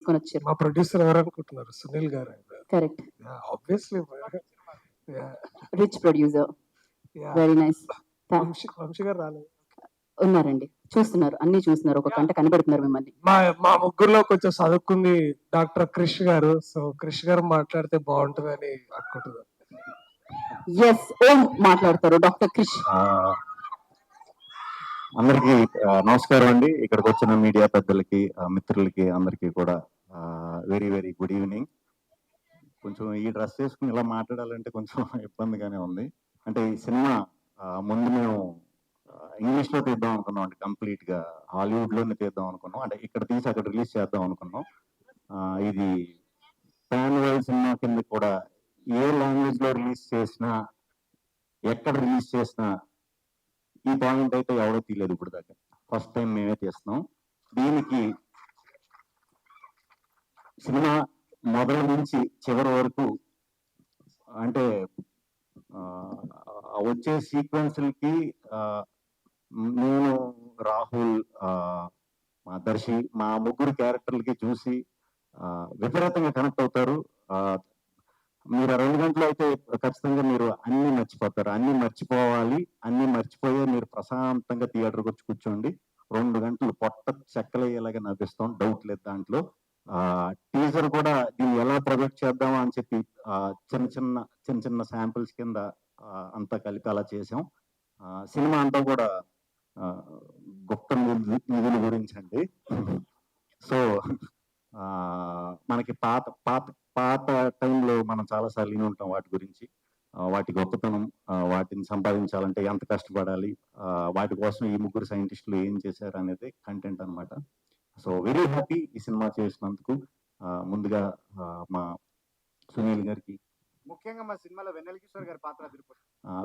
తీసుకొని వచ్చారు మా ప్రొడ్యూసర్ ఎవరు అనుకుంటున్నారు Sunil garu correct. Obviously rich producer very nice Vamshi Vamshi garu రాలేదు. ఉన్నారండి. చూస్తున్నారు. అన్ని చూస్తున్నారు. ఒక కంట కనబడుతున్నారు మిమ్మల్ని. మా మా ముగ్గురులో కొంచెం చదువుకుంది డాక్టర్ క్రిష్ గారు. సో క్రిష్ గారు మాట్లాడితే బాగుంటుందని అనుకుంటున్నాను. ఎస్ ఓం మాట్లాడతారు? డాక్టర్ క్రిష్. ఆ, అందరికీ నమస్కారం అండి. ఇక్కడికి వచ్చిన మీడియా పెద్దలకి మిత్రులకి అందరికీ కూడా వెరీ వెరీ గుడ్ ఈవినింగ్ కొంచెం ఈ డ్రెస్ వేసుకుని ఇలా మాట్లాడాలంటే కొంచెం ఇబ్బందిగానే ఉంది. అంటే ఈ సినిమా ముందు మేము ఇంగ్లీష్లో తీద్దాం అనుకున్నాం అంటే కంప్లీట్గా హాలీవుడ్లోనే తీద్దాం అనుకున్నాం. అంటే ఇక్కడ తీసి అక్కడ రిలీజ్ చేద్దాం అనుకున్నాం. ఇది ప్యాన్ వరల్డ్ సినిమా కింద కూడా ఏ లాంగ్వేజ్లో రిలీజ్ చేసినా ఎక్కడ రిలీజ్ చేసినా ఈ పాయింట్ అయితే ఎవడో తీయలేదు ఇప్పుడు దాకా. ఫస్ట్ టైం మేమే తీస్తున్నాం. దీనికి సినిమా మొదటి నుంచి చివరి వరకు అంటే వచ్చే సీక్వెన్స్లకి నేను రాహుల్ ఆ, మా దర్శి మా ముగ్గురు క్యారెక్టర్లకి చూసి విపరీతంగా కనెక్ట్ అవుతారు. మీరు రెండు గంటలు అయితే ఖచ్చితంగా మీరు అన్ని మర్చిపోతారు. అన్ని మర్చిపోవాలి. అన్ని మర్చిపోయే మీరు ప్రశాంతంగా థియేటర్కి వచ్చి కూర్చోండి. రెండు గంటలు పొట్ట చెక్కలయ్యేలాగా నవ్విస్తాం. డౌట్ లేదు దాంట్లో. టీజర్ కూడా దీన్ని ఎలా ప్రొజెక్ట్ చేద్దామా అని చెప్పి చిన్న చిన్న చిన్న చిన్న శాంపిల్స్ కింద అంతా కలిపి అలా చేసాం సినిమా అంతా కూడా గుప్త నిధు- నిధుల గురించి అండి. సో ఆ, మనకి పాత పాత పాత టైంలో మనం చాలా సార్లు విని ఉంటాం వాటి గురించి. వాటి గొప్పతనం వాటిని సంపాదించాలంటే ఎంత కష్టపడాలి వాటి కోసం ఈ ముగ్గురు సైంటిస్టులు ఏం చేశారు అనేది కంటెంట్ అన్నమాట. సో వెరీ హ్యాపీ ఈ సినిమా చేసినందుకు. ముందుగా మా సునీల్ గారికి. ముఖ్యంగా మా సినిమాలో వెన్నెల కిషోర్ గారి పాత్ర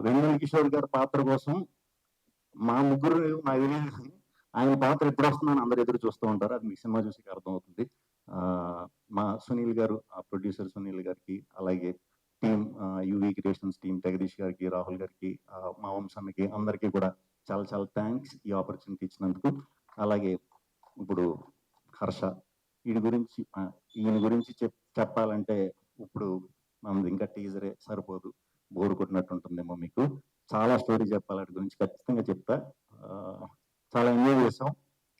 వెన్నెల కిషోర్ గారి పాత్ర కోసం మా ముగ్గురు నాకు తెలియదు ఆయన పాత్ర ఎప్పుడు వస్తుందని అందరు ఎదురు చూస్తూ ఉంటారు. అది మీ సినిమా చూసి అర్థమవుతుంది. మా సునీల్ గారు ఆ ప్రొడ్యూసర్ సునీల్ గారికి అలాగే team UV Creations team Jagadish గారికి రాహుల్ గారికి మా వంశానికి అందరికీ కూడా చాలా చాలా థ్యాంక్స్ ఈ ఆపర్చునిటీ ఇచ్చినందుకు. అలాగే ఇప్పుడు హర్ష ఈయన గురించి ఈయన గురించి చెప్ చెప్పాలంటే ఇప్పుడు మనది ఇంకా టీజరే సరిపోదు. బోర్ కొట్టినట్టు ఉంటుందేమో మీకు. చాలా స్టోరీ చెప్పాలి వాటి గురించి ఖచ్చితంగా చెప్తా. చాలా ఎంజాయ్ చేసాం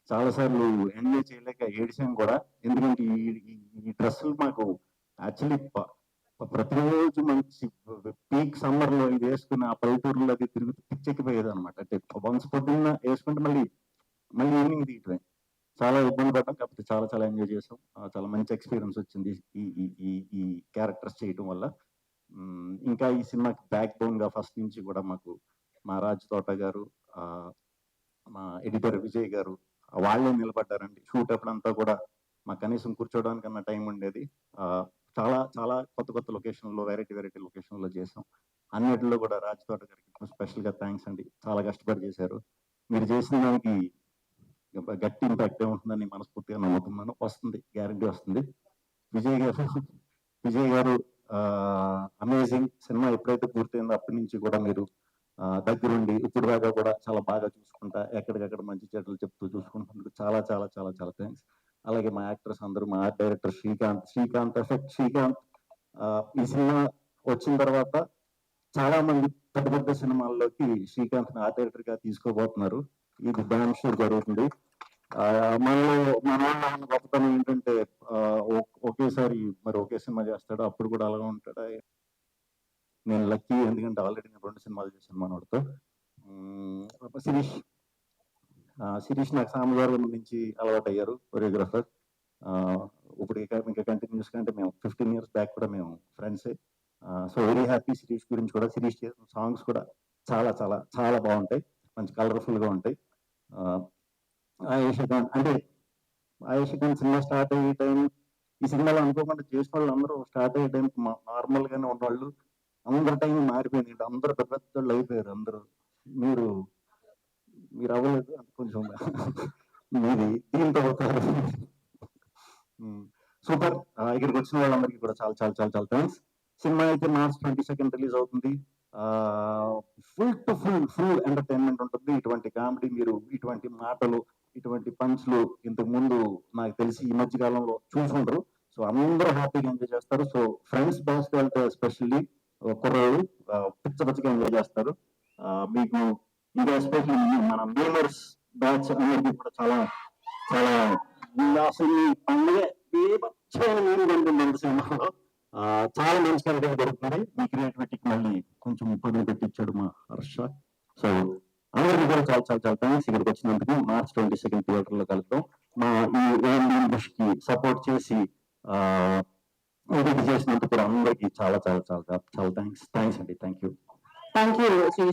చాలా సార్లు ఎంజాయ్ చేయలేక ఏడిసాం కూడా. ఎందుకంటే ఈ ఈ- డ్రెస్సులు మాకు యాక్చువల్లీ ప్రతిరోజు మంచి పీక్ సమ్మర్లో ఇది వేసుకుని ఆ పల్లెటూరులో అది తిరుగుతూ పిచ్చెక్కిపోయేది అనమాట అంటే వన్స్ పొద్దున్న వేసుకుంటే మళ్ళీ మళ్ళీ ఈవినింగ్ తీయటమే చాలా ఇబ్బంది పడ్డాం కాకపోతే చాలా చాలా ఎంజాయ్ చేసాం చాలా మంచి ఎక్స్పీరియన్స్ వచ్చింది ఈ ఈ ఈ ఈ క్యారెక్టర్స్ చేయటం వల్ల. ఇంకా ఈ సినిమాకి బ్యాక్ బోన్గా ఫస్ట్ నుంచి కూడా మాకు మా రాజ్ తోట గారు మా ఎడిటర్ విజయ్ గారు వాళ్ళే నిలబడ్డారండి. షూట్ అప్పుడంతా కూడా మాకు కనీసం కూర్చోవడానికి అన్న టైం ఉండేది. చాలా చాలా కొత్త కొత్త లొకేషన్లో వెరైటీ వెరైటీ లొకేషన్లో చేసాం. అన్నిటిలో కూడా రాజ్ తోట గారికి స్పెషల్గా థ్యాంక్స్ అండి. చాలా కష్టపడి చేశారు. మీరు చేసిన దానికి గట్టి ఇంపాక్ట్ ఉంటుందని మనస్ఫూర్తిగా నమ్ముతున్నాను. వస్తుంది గ్యారంటీ వస్తుంది. విజయ్ గారు విజయ్ గారు అమేజింగ్ సినిమా ఎప్పుడైతే పూర్తయిందో అప్పటి నుంచి కూడా మీరు దగ్గరుండి ఇప్పుడు దాకా కూడా చాలా బాగా చూసుకుంటా ఎక్కడికక్కడ మంచి చెట్లు చెప్తూ చూసుకుంటున్నందుకు చాలా చాలా చాలా చాలా థ్యాంక్స్ అలాగే మా యాక్టర్స్ అందరూ మా art director Srikanth Srikanth effect Srikanth ఆ, ఈ సినిమా వచ్చిన తర్వాత చాలా మంది పెద్ద పెద్ద సినిమాల్లోకి శ్రీకాంత్ ఆర్ట్ డైరెక్టర్గా తీసుకోబోతున్నారు. ఇది డామ్ షూర్ జరుగుతుంది. ఆ, మనలో మన ఉన్న గొప్పతనం ఏంటంటే ఒకేసారి మరి ఒకే సినిమా చేస్తాడు అప్పుడు కూడా అలాగే ఉంటాడు? నేను లక్కీ ఎందుకంటే ఆల్రెడీ నేను రెండు సినిమాలు చేశాను మనోడితో. శిరీష్. శిరీష్ నాకు సామగారు నుంచి అలవాటు అయ్యారు కొరియోగ్రాఫర్ ఇప్పుడు ఇక ఇంకా కంటిన్యూస్ అంటే మేము ఫిఫ్టీన్ ఇయర్స్ బ్యాక్ కూడా మేము ఫ్రెండ్సే సో వెరీ హ్యాపీ శిరీష్ గురించి కూడా శిరీష్ చేసిన సాంగ్స్ కూడా చాలా చాలా చాలా బాగుంటాయి. మంచి కలర్ఫుల్గా ఉంటాయి. ఆ, ఆయేషా ఖాన్ అంటే ఆయేషా ఖాన్ సినిమా స్టార్ట్ అయ్యే టైం ఈ సినిమాలో అనుకోకుండా చేసిన వాళ్ళు అందరూ స్టార్ట్ అయ్యే టైం నార్మల్ గానే ఉన్నవాళ్ళు. అందరి టైం మారిపోయింది అందరు పెద్ద వాళ్ళు అయిపోయారు. అందరూ మీరు మీరు అవ్వలేదు కొంచెం మీది దీంతో అవుతారు సూపర్. ఇక్కడికి వచ్చిన వాళ్ళందరికీ కూడా చాలా చాలా చాలా చాలా థ్యాంక్స్ సినిమా అయితే మార్చ్ ట్వంటీ సెకండ్ రిలీజ్ అవుతుంది. Full to full full entertainment ఉంటుంది. ఇటువంటి కామెడీ మీరు ఇటువంటి మాటలు ఇటువంటి పంచ్లు ఇంతకు ముందు నాకు తెలిసి ఈ మధ్య కాలంలో చూసుంటారు సో అందరూ హ్యాపీగా ఎంజాయ్ చేస్తారు. సో ఫ్రెండ్స్ బ్యాచ్ వెళ్తే ఎస్పెషల్లీ కుర్రాడు పిచ్చ పిచ్చగా ఎంజాయ్ చేస్తారు? ఆ, మీకు ఇంకా ఎస్పెషల్లీ మన మేమర్స్ బ్యాచ్ అనేది కూడా చాలా చాలా అసలు ఈ పండుగ బీభత్సమైన మీరు ఉంటుంది సినిమాలో. చాలా మంచి కంటెంట్ దొరుకుతుంది మీ క్రియేటివిటీకి మళ్ళీ కొంచెం ఇబ్బందులు పెట్టించాడు మా హర్ష. సో అందరికీ కూడా చాలా చాలా చాలా థ్యాంక్స్ ఇక్కడికి వచ్చినందుకు. మార్చ్ ట్వంటీ సెకండ్ థియేటర్లో కలుద్దాం. మా ఈ ఏఎండి బుష్కి సపోర్ట్ చేసి ఆ చేసినందుకు అందరికీ చాలా చాలా చాలా చాలా థ్యాంక్స్ థ్యాంక్స్ అండి థ్యాంక్ యూ థ్యాంక్ యూ